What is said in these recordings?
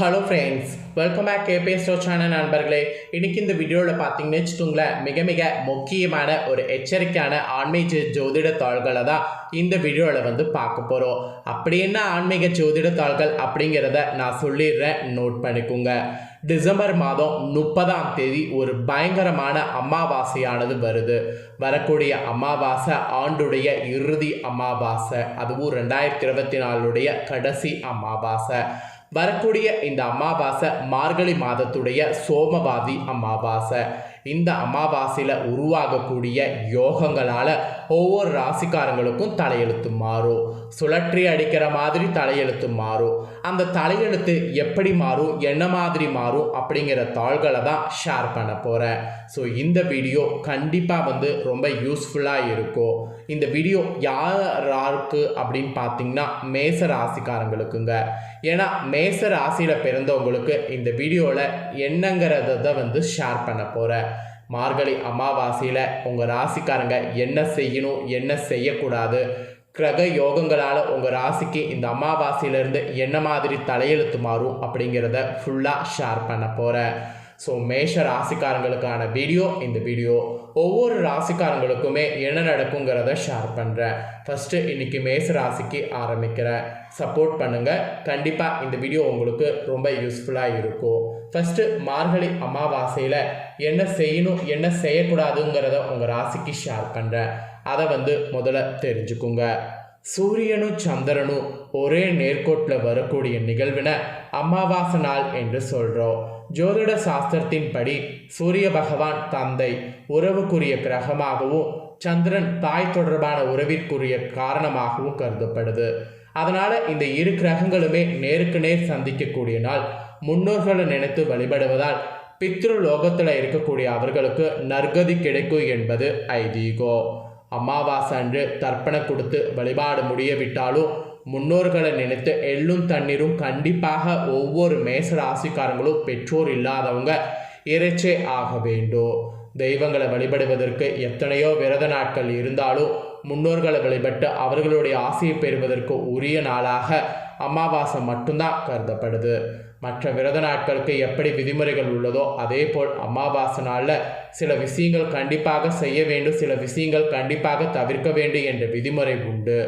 Hello friends welcome back கேபே ஸ்டோ channel நண்பர்களே. இன்னைக்கு இந்த வீடியோவில் பார்த்தீங்கன்னு வச்சுக்கோங்களேன் மிக மிக முக்கியமான ஒரு எச்சரிக்கையான ஆன்மீக ஜோதிட தாள்களை தான் இந்த வீடியோவில் வந்து பார்க்க போகிறோம் அப்படி என்ன ஆன்மீக ஜோதிட தாள்கள் அப்படிங்கிறத நான் சொல்லிடுறேன். நோட் பண்ணிக்கோங்க. டிசம்பர் மாதம் முப்பதாம் தேதி ஒரு பயங்கரமான அமாவாசையானது வருது. வரக்கூடிய அமாவாசை ஆண்டுடைய இறுதி அமாவாசை அதுவும் ரெண்டாயிரத்தி இருபத்தி நாலுடைய கடைசி அமாவாசை. வரக்கூடிய இந்த அமாவாசை மார்கழி மாதத்துடைய சோமவாதி அமாவாசை. இந்த அமாவாசையில் உருவாகக்கூடிய யோகங்களால் ஒவ்வொரு ராசிக்காரங்களுக்கும் தலையெழுத்து மாறும். சுழற்றி அடிக்கிற மாதிரி தலையெழுத்து மாறும். அந்த தலையெழுத்து எப்படி மாறும் என்ன மாதிரி மாறும் அப்படிங்கிற தாள்களை தான் ஷேர் பண்ண போகிறேன் ஸோ இந்த வீடியோ கண்டிப்பாக வந்து ரொம்ப யூஸ்ஃபுல்லாக இருக்கும். இந்த வீடியோ யார் அப்படின்னு பார்த்தீங்கன்னா மேச ராசிக்காரங்களுக்குங்க. ஏன்னா மேச ராசியில் பிறந்தவங்களுக்கு இந்த வீடியோவில் என்னங்கிறத வந்து ஷேர் பண்ண போகிறேன் மார்கழி அமாவாசையில் உங்கள் ராசிக்காரங்க என்ன செய்யணும் என்ன செய்யக்கூடாது? கிரக யோகங்களால் உங்கள் ராசிக்கு இந்த அமாவாசையிலேருந்து என்ன மாதிரி தலையெழுத்து மாறும் அப்படிங்கிறத ஃபுல்லாக ஷேர் பண்ண போகிறேன் ஸோ மேஷ ராசிக்காரங்களுக்கான வீடியோ இந்த வீடியோ ஒவ்வொரு ராசிக்காரங்களுக்குமே என்ன நடக்குங்கிறத ஷேர் பண்ணுறேன் ஃபஸ்ட்டு இன்றைக்கி மேஷ ராசிக்கு ஆரம்பிக்கிறேன் சப்போர்ட் பண்ணுங்கள் கண்டிப்பாக இந்த வீடியோ உங்களுக்கு ரொம்ப யூஸ்ஃபுல்லாக இருக்கும். ஃபஸ்ட்டு மார்கழி அமாவாசையில் என்ன செய்யணும் என்ன செய்யக்கூடாதுங்கிறத உங்கள் ராசிக்கு ஷேர் பண்ணுறேன் அதை வந்து முதல்ல தெரிஞ்சுக்குங்க. சூரியனும் சந்திரனும் ஒரே நேர்கோட்டில் வரக்கூடிய நிகழ்வினை அமாவாசை நாள் என்று சொல்கிறோம் ஜோதிட சாஸ்திரத்தின்படி சூரிய பகவான் தந்தை உறவுக்குரிய கிரகமாகவும் சந்திரன் தாய் தொடர்பான உறவிற்குரிய காரணமாகவும் கருதப்படுது. அதனால் இந்த இரு கிரகங்களுமே நேருக்கு நேர் சந்திக்கக்கூடிய நாள் முன்னோர்களை நினைத்து வழிபடுவதால் பித்ரு லோகத்தில் இருக்கக்கூடிய அவர்களுக்கு நற்கதி கிடைக்கும் என்பது ஐதீகோ. அமாவாசை அன்று தர்ப்பணம் கொடுத்து வழிபாடு முடியவிட்டாலும் முன்னோர்களை நினைத்து எள்ளும் தண்ணீரும் கண்டிப்பாக ஒவ்வொரு மேச ராசிக்காரங்களும் பெற்றோர் இல்லாதவங்க இறைச்சே ஆக வேண்டும். தெய்வங்களை வழிபடுவதற்கு எத்தனையோ விரத நாட்கள் இருந்தாலும் முன்னோர்களை வழிபட்டு அவர்களுடைய ஆசையை பெறுவதற்கு உரிய நாளாக அமாவாசை மட்டும்தான் கருதப்படுது. மற்ற விரத நாட்களுக்கு எப்படி விதிமுறைகள் உள்ளதோ அதே போல் அமாவாசை நாளில் சில விஷயங்கள் கண்டிப்பாக செய்ய வேண்டும் சில விஷயங்கள் கண்டிப்பாக தவிர்க்க வேண்டும் என்ற விதிமுறை உண்டு.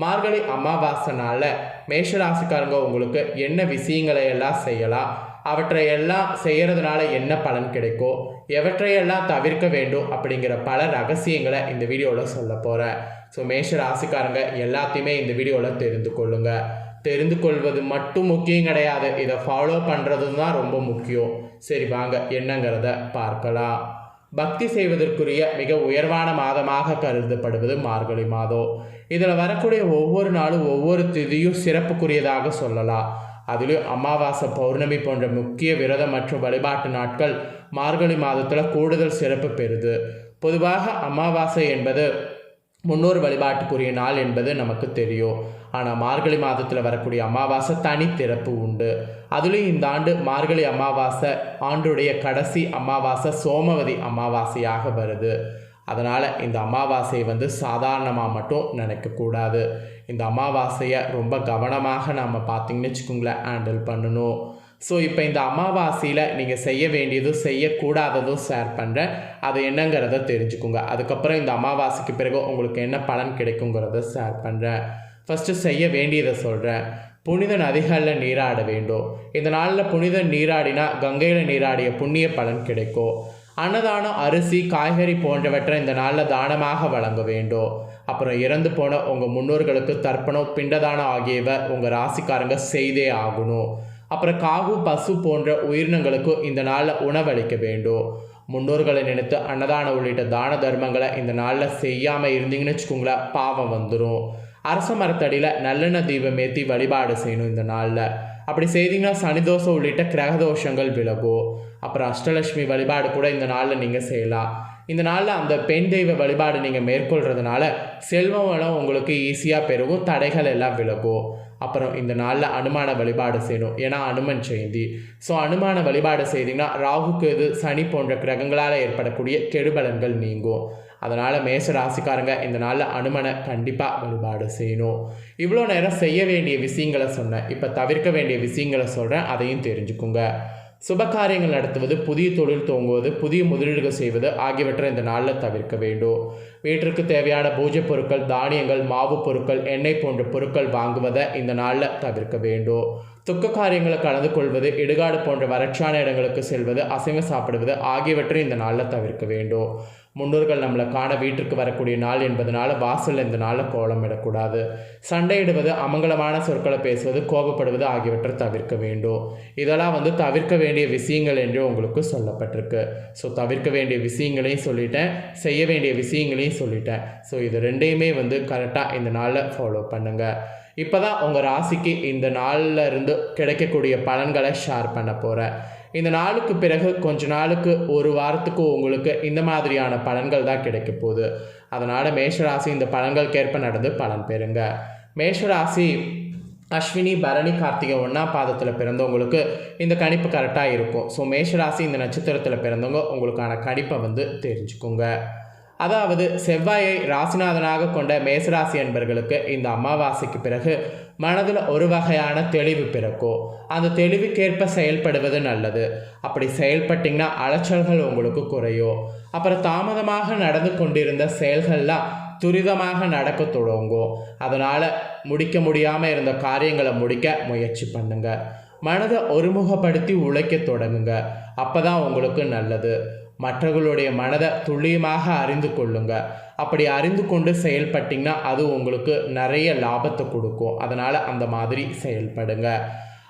மார்கழி அமாவாசை நாளில் மேஷராசிக்காரங்க உங்களுக்கு என்ன விஷயங்களை எல்லாம் செய்யலாம்? அவற்றை எல்லாம் செய்கிறதுனால என்ன பலன் கிடைக்கும் எவற்றையெல்லாம் தவிர்க்க வேண்டும்? அப்படிங்கிற பல ரகசியங்களை இந்த வீடியோவில் சொல்ல போகிறேன் ஸோ மேஷ ராசிக்காரங்க எல்லாத்தையுமே இந்த வீடியோவில் தெரிந்து கொள்ளுங்கள் தெரிந்து கொள்வது மட்டும் முக்கியம் கிடையாது. இதை ஃபாலோ பண்ணுறது தான் ரொம்ப முக்கியம். சரி வாங்க என்னங்கிறத பார்க்கலாம். பக்தி செய்வதற்குரிய மிக உயர்வான மாதமாக கருதப்படுவது மார்கழி மாதம். இதில் வரக்கூடிய ஒவ்வொரு நாளும் ஒவ்வொரு திதியும் சிறப்புக்குரியதாக சொல்லலாம். அதிலும் அமாவாசை பௌர்ணமி போன்ற முக்கிய விரதம் மற்றும் வழிபாட்டு நாட்கள் மார்கழி மாதத்தில் கூடுதல் சிறப்பு பெறுது. பொதுவாக அமாவாசை என்பது முன்னோர் வழிபாட்டுக்குரிய நாள் என்பது நமக்கு தெரியும். ஆனால் மார்கழி மாதத்தில் வரக்கூடிய அமாவாசை தனி திறப்பு உண்டு. அதுலேயும் இந்த ஆண்டு மார்கழி அமாவாசை ஆண்டுடைய கடைசி அமாவாசை சோமவதி அமாவாசையாக வருது. அதனால் இந்த அமாவாசையை வந்து சாதாரணமாக மட்டும் நினைக்கக்கூடாது. இந்த அமாவாசையை ரொம்ப கவனமாக நம்ம பார்த்திங்கன்னு வச்சுக்கோங்களேன் ஹேண்டில் பண்ணணும். ஸோ இப்போ இந்த அமாவாசையில் நீங்கள் செய்ய வேண்டியதும் செய்யக்கூடாததும் ஷேர் பண்ணுறேன் அது என்னங்கிறத தெரிஞ்சுக்கோங்க. அதுக்கப்புறம் இந்த அமாவாசைக்கு பிறகு உங்களுக்கு என்ன பலன் கிடைக்குங்கிறத ஷேர் பண்ணுறேன் ஃபஸ்ட்டு செய்ய வேண்டியதை சொல்கிறேன் புனித நதிகளில் நீராட வேண்டும். இந்த நாளில் புனித நீராடினா கங்கையில் நீராடிய புண்ணிய பலன் கிடைக்கும். அன்னதானம் அரிசி காய்கறி போன்றவற்றை இந்த நாளில் தானமாக வழங்க வேண்டும் அப்புறம் இறந்து போன உங்கள் முன்னோர்களுக்கு தர்ப்பணம் பிண்டதானம் ஆகியவை உங்கள் ராசிக்காரங்க செய்தே ஆகணும். அப்புறம் காகு பசு போன்ற உயிரினங்களுக்கு இந்த நாளில் உணவளிக்க வேண்டும் முன்னோர்களை நினைத்து அன்னதானம் உள்ளிட்ட தான தர்மங்களை இந்த நாளில் செய்யாமல் இருந்தீங்கன்னு வச்சுக்கோங்களேன் பாவம் வந்துடும் அரச மரத்தடியில் நல்லெண்ணெய் தீபம் ஏற்றி வழிபாடு செய்யணும் இந்த நாளில். அப்படி செய்தீங்கன்னா சனிதோஷம் உள்ளிட்ட கிரகதோஷங்கள் விலகும். அப்புறம் அஷ்டலட்சுமி வழிபாடு கூட இந்த நாளில் நீங்கள் செய்யலாம் இந்த நாளில் அந்த பெண் தெய்வ வழிபாடு நீங்கள் மேற்கொள்கிறதுனால செல்வம் வளம் உங்களுக்கு ஈஸியாக பெருகும் தடைகள் எல்லாம் விலகும். அப்புறம் இந்த நாளில் அனுமான வழிபாடு செய்யணும். ஏன்னா அனுமன் ஜெயந்தி. ஸோ அனுமான வழிபாடு செய்தீங்கன்னா ராகுக்கு இது சனி போன்ற கிரகங்களால் ஏற்படக்கூடிய கெடுபலன்கள் நீங்கும். அதனால் மேஷ ராசிக்காரங்க இந்த நாளில் அனுமனை கண்டிப்பாக வழிபாடு செய்யணும். இவ்வளோ நேரம் செய்ய வேண்டிய விஷயங்களை சொன்னேன். இப்போ தவிர்க்க வேண்டிய விஷயங்களை சொல்கிறேன் அதையும் தெரிஞ்சுக்குங்க. சுபகாரியங்கள் நடத்துவது புதிய தொழில் துவங்குவது புதிய முதலீடுகள் செய்வது ஆகியவற்றை இந்த நாளில் தவிர்க்க வேண்டும். வீட்டிற்கு தேவையான பூஜை பொருட்கள் தானியங்கள் மாவு பொருட்கள் எண்ணெய் போன்ற பொருட்கள் வாங்குவதை இந்த நாளில் தவிர்க்க வேண்டும். துக்க காரியங்களை கலந்து கொள்வது இடுகாடு போன்ற வறட்சியான இடங்களுக்கு செல்வது அசைவம் சாப்பிடுவது ஆகியவற்றை இந்த நாளில் தவிர்க்க வேண்டும். முன்னோர்கள் நம்மளை காண வீட்டிற்கு வரக்கூடிய நாள் என்பதனால வாசல் இந்த நாளில் கோலம் இடக்கூடாது. சண்டையிடுவது அமங்கலமான சொற்களை பேசுவது கோபப்படுவது ஆகியவற்றை தவிர்க்க வேண்டும். இதெல்லாம் வந்து தவிர்க்க வேண்டிய விஷயங்கள் என்று உங்களுக்கு சொல்லப்பட்டிருக்கு. ஸோ தவிர்க்க வேண்டிய விஷயங்களையும் சொல்லிட்டேன் செய்ய வேண்டிய விஷயங்களையும் சொல்லிட்டேன். ஸோ இது ரெண்டையுமே வந்து கரெக்டாக இந்த நாளில் ஃபாலோ பண்ணுங்கள் இப்போ தான் உங்கள் ராசிக்கு இந்த நாளில் இருந்து கிடைக்கக்கூடிய பலன்களை ஷேர் பண்ண போகிறேன் இந்த நாளுக்கு பிறகு கொஞ்ச நாளுக்கு ஒரு வாரத்துக்கு உங்களுக்கு இந்த மாதிரியான பலன்கள் தான் கிடைக்க போகுது. அதனால் மேஷராசி இந்த பலன்களுக்கேற்ப நடந்து பலன் பெறுங்க. மேஷராசி அஸ்வினி பரணி கார்த்திகை ஒன்றாம் பாதத்தில் பிறந்தவங்களுக்கு இந்த கணிப்பு கரெக்டாக இருக்கும். ஸோ மேஷராசி இந்த நட்சத்திரத்தில் பிறந்தவங்க உங்களுக்கான கணிப்பை வந்து தெரிஞ்சுக்குங்க. அதாவது செவ்வாயை ராசிநாதனாக கொண்ட மேசராசி என்பர்களுக்கு இந்த அமாவாசைக்கு பிறகு மனதில் ஒரு வகையான தெளிவு பிறக்கும். அந்த தெளிவுக்கேற்ப செயல்படுவது நல்லது. அப்படி செயல்பட்டிங்கன்னா அலைச்சல்கள் உங்களுக்கு குறையும். அப்புறம் தாமதமாக நடந்து கொண்டிருந்த செயல்கள்லாம் துரிதமாக நடக்க தொடங்கும். அதனால் முடிக்க முடியாமல் இருந்த காரியங்களை முடிக்க முயற்சி பண்ணுங்க. மனதை ஒருமுகப்படுத்தி உழைக்க தொடங்குங்க. அப்போ தான் உங்களுக்கு நல்லது. மற்றவர்களுடைய மனதை துல்லியமாக அறிந்து கொள்ளுங்க. அப்படி அறிந்து கொண்டு செயல்பட்டிங்கன்னா அது உங்களுக்கு நிறைய லாபத்தை கொடுக்கும். அதனால் அந்த மாதிரி செயல்படுங்க.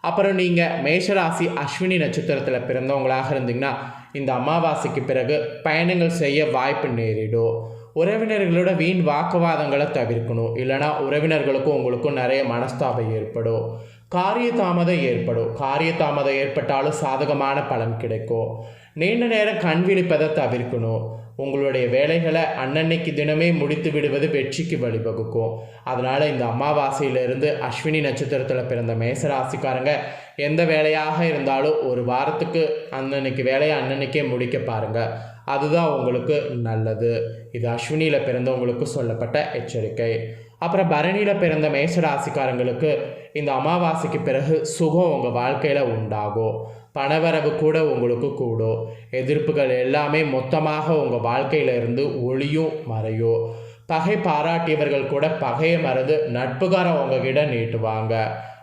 அப்புறம் நீங்கள் மேஷராசி அஸ்வினி நட்சத்திரத்தில் பிறந்தவங்களாக இருந்தீங்கன்னா இந்த அமாவாசைக்கு பிறகு பயணங்கள் செய்ய வாய்ப்பு நேரிடும். உறவினர்களோட வீண் வாக்குவாதங்களை தவிர்க்கணும். இல்லைனா உறவினர்களுக்கும் உங்களுக்கும் நிறைய மனஸ்தாபம் ஏற்படும். காரிய தாமதம் ஏற்படும். காரிய தாமதம் ஏற்பட்டாலும் சாதகமான பலன் கிடைக்கும். நீண்ட நேரம் கண் விழிப்பதை தவிர்க்கணும். உங்களுடைய வேலைகளை அன்னன்னைக்கு தினமே முடித்து விடுவது வெற்றிக்கு வழிவகுக்கும். அதனால் இந்த அமாவாசையிலிருந்து அஸ்வினி நட்சத்திரத்தில் பிறந்த மேசராசிக்காரங்க எந்த வேலையாக இருந்தாலும் ஒரு வாரத்துக்கு அன்னன்னைக்கு வேலையை அன்னன்னைக்கே முடிக்க பாருங்கள் அதுதான் உங்களுக்கு நல்லது. இது அஸ்வினியில் பிறந்தவங்களுக்கு சொல்லப்பட்ட எச்சரிக்கை. அப்புறம் பரணியில் பிறந்த மேசராசிக்காரங்களுக்கு இந்த அமாவாசைக்கு பிறகு சுகம் உங்கள் வாழ்க்கையில் உண்டாகும். பணவரவு கூட உங்களுக்கு கூடும். எதிர்ப்புகள் எல்லாமே மொத்தமாக உங்கள் வாழ்க்கையில இருந்து ஒளியும் மறையும். பகை பாராட்டியவர்கள் கூட பகையை மறந்து நட்புகாரம் உங்ககிட்ட நீட்டுவாங்க.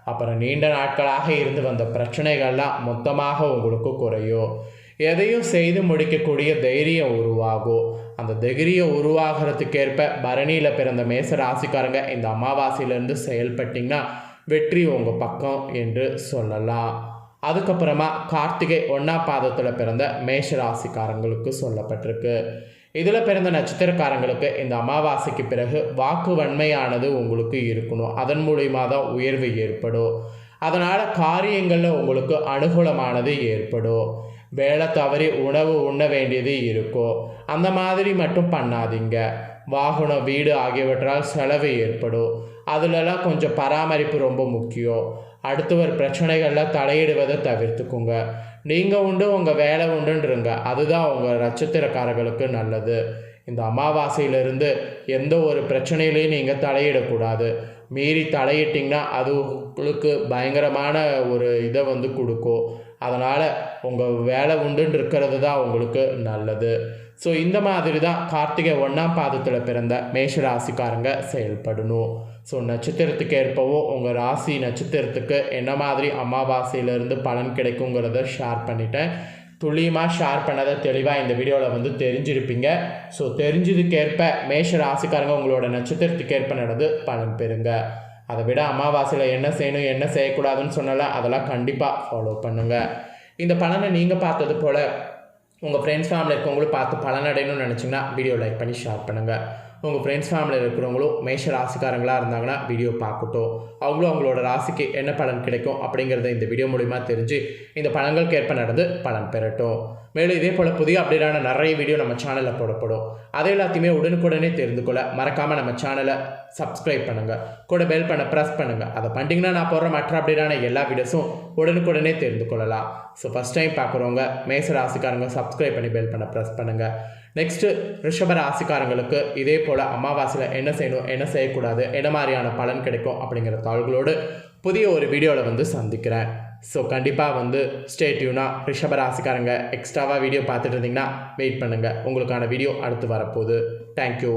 அப்புறம் நீண்ட நாட்களாக இருந்து வந்த பிரச்சனைகள்லாம் மொத்தமாக உங்களுக்கு குறையும். எதையும் செய்து முடிக்கக்கூடிய தைரியம் உருவாகும். அந்த தைரியம் உருவாகிறதுக்கேற்ப பரணியில் பிறந்த மேச ராசிக்காரங்க இந்த அமாவாசையிலேருந்து செயல்பட்டிங்கன்னா வெற்றி உங்கள் பக்கம் என்று சொல்லலாம். அதுக்கப்புறமா கார்த்திகை ஒன்றாம் பாதத்தில் பிறந்த மேஷ ராசிக்காரங்களுக்கு சொல்லப்பட்டிருக்கு. இதில் பிறந்த நட்சத்திரக்காரங்களுக்கு இந்த அமாவாசைக்கு பிறகு வாக்கு வன்மையானது உங்களுக்கு இருக்கணும். அதன் மூலியமாக தான் உயர்வு ஏற்படும். அதனால் காரியங்களில் உங்களுக்கு அனுகூலமானது ஏற்படும். வேலை தவறி உணவு உண்ண வேண்டியது இருக்கும். அந்த மாதிரி மட்டும் பண்ணாதீங்க. வாகனம் வீடு ஆகியவற்றால் செலவு ஏற்படும். அதுலலாம் கொஞ்சம் பராமரிப்பு ரொம்ப முக்கியம். அடுத்தவர் பிரச்சனைகளில் தலையிடுவதை தவிர்த்துக்குங்க. நீங்கள் உண்டு உங்கள் வேலை உண்டுன்றங்க. அதுதான் உங்கள் நட்சத்திரக்காரர்களுக்கு நல்லது. இந்த அமாவாசையிலிருந்து எந்த ஒரு பிரச்சனையிலையும் நீங்கள் தலையிடக்கூடாது. மீறி தலையிட்டிங்கன்னா அது உங்களுக்கு பயங்கரமான ஒரு இதை வந்து கொடுக்கும். அதனால் உங்கள் வேலை உண்டுன்னு இருக்கிறது தான் உங்களுக்கு நல்லது. ஸோ இந்த மாதிரி தான் கார்த்திகை ஒன்றாம் பாதத்தில் பிறந்த மேஷ ராசிக்காரங்க செயல்படணும். ஸோ நட்சத்திரத்துக்கு ஏற்பவும் உங்கள் ராசி நட்சத்திரத்துக்கு என்ன மாதிரி அமாவாசையிலேருந்து பலன் கிடைக்குங்கிறத ஷேர் பண்ணிட்டேன். துல்லியமாக ஷேர் பண்ணதை தெளிவாக இந்த வீடியோவில் வந்து தெரிஞ்சிருப்பீங்க. ஸோ தெரிஞ்சதுக்கேற்ப மேஷ ராசிக்காரங்க உங்களோட நட்சத்திரத்துக்கு ஏற்ப நடந்து பலன் பெறுங்க. அதை விட அமாவாசையில் என்ன செய்யணும் என்ன செய்யக்கூடாதுன்னு சொன்னால அதெல்லாம் கண்டிப்பாக ஃபாலோ பண்ணுங்கள் இந்த பலனை நீங்கள் பார்த்தது போல் உங்கள் ஃப்ரெண்ட்ஸ் ஃபேமிலி இருக்கவங்களும் பார்த்து பலனடையணும்னு நினச்சிங்கன்னா வீடியோ லைக் பண்ணி ஷேர் பண்ணுங்கள் உங்கள் ஃப்ரெண்ட்ஸ் ஃபேமிலியில் இருக்கிறவங்களும் மேஷ ராசிக்காரங்களாக இருந்தாங்கன்னா வீடியோ பார்க்கட்டும். அவங்களும் அவங்களோட ராசிக்கு என்ன பலன் கிடைக்கும் அப்படிங்கிறத இந்த வீடியோ மூலிமா தெரிஞ்சு இந்த பலன்களுக்கு ஏற்ப நடந்து பலன் பெறட்டும். மேலும் இதே போல் புதிய அப்டேட்டான நிறைய வீடியோ நம்ம சேனலில் போடப்படும். அதை எல்லாத்தையுமே உடனுக்குடனே தெரிந்து கொள்ள மறக்காமல் நம்ம சேனலை சப்ஸ்கிரைப் பண்ணுங்கள் கூட பெல் பண்ண ப்ரெஸ் பண்ணுங்கள் அதை பண்ணிட்டீங்கன்னா நான் போடுற மற்ற அப்டேட்டான எல்லா வீடியோஸும் உடனுக்குடனே தெரிந்து கொள்ளலாம். ஸோ ஃபஸ்ட் டைம் பார்க்குறவங்க மேச ராசிக்காரங்க சப்ஸ்கிரைப் பண்ணி பெல் பண்ண ப்ரெஸ் பண்ணுங்கள் நெக்ஸ்ட்டு ரிஷப ராசிக்காரங்களுக்கு இதே போல் அமாவாசையில் என்ன செய்யணும் என்ன செய்யக்கூடாது என்ன மாதிரியான பலன் கிடைக்கும் அப்படிங்கிற தாள்களோடு புதிய ஒரு வீடியோவில் வந்து சந்திக்கிறேன். ஸோ கண்டிப்பாக வந்து ஸ்டேட்யூனாக ரிஷபராசிக்காரங்க எக்ஸ்ட்ராவாக வீடியோ பார்த்துட்டு இருந்தீங்கன்னா வெயிட் பண்ணுங்கள் உங்களுக்கான வீடியோ அடுத்து வரப்போகுது. தேங்க்யூ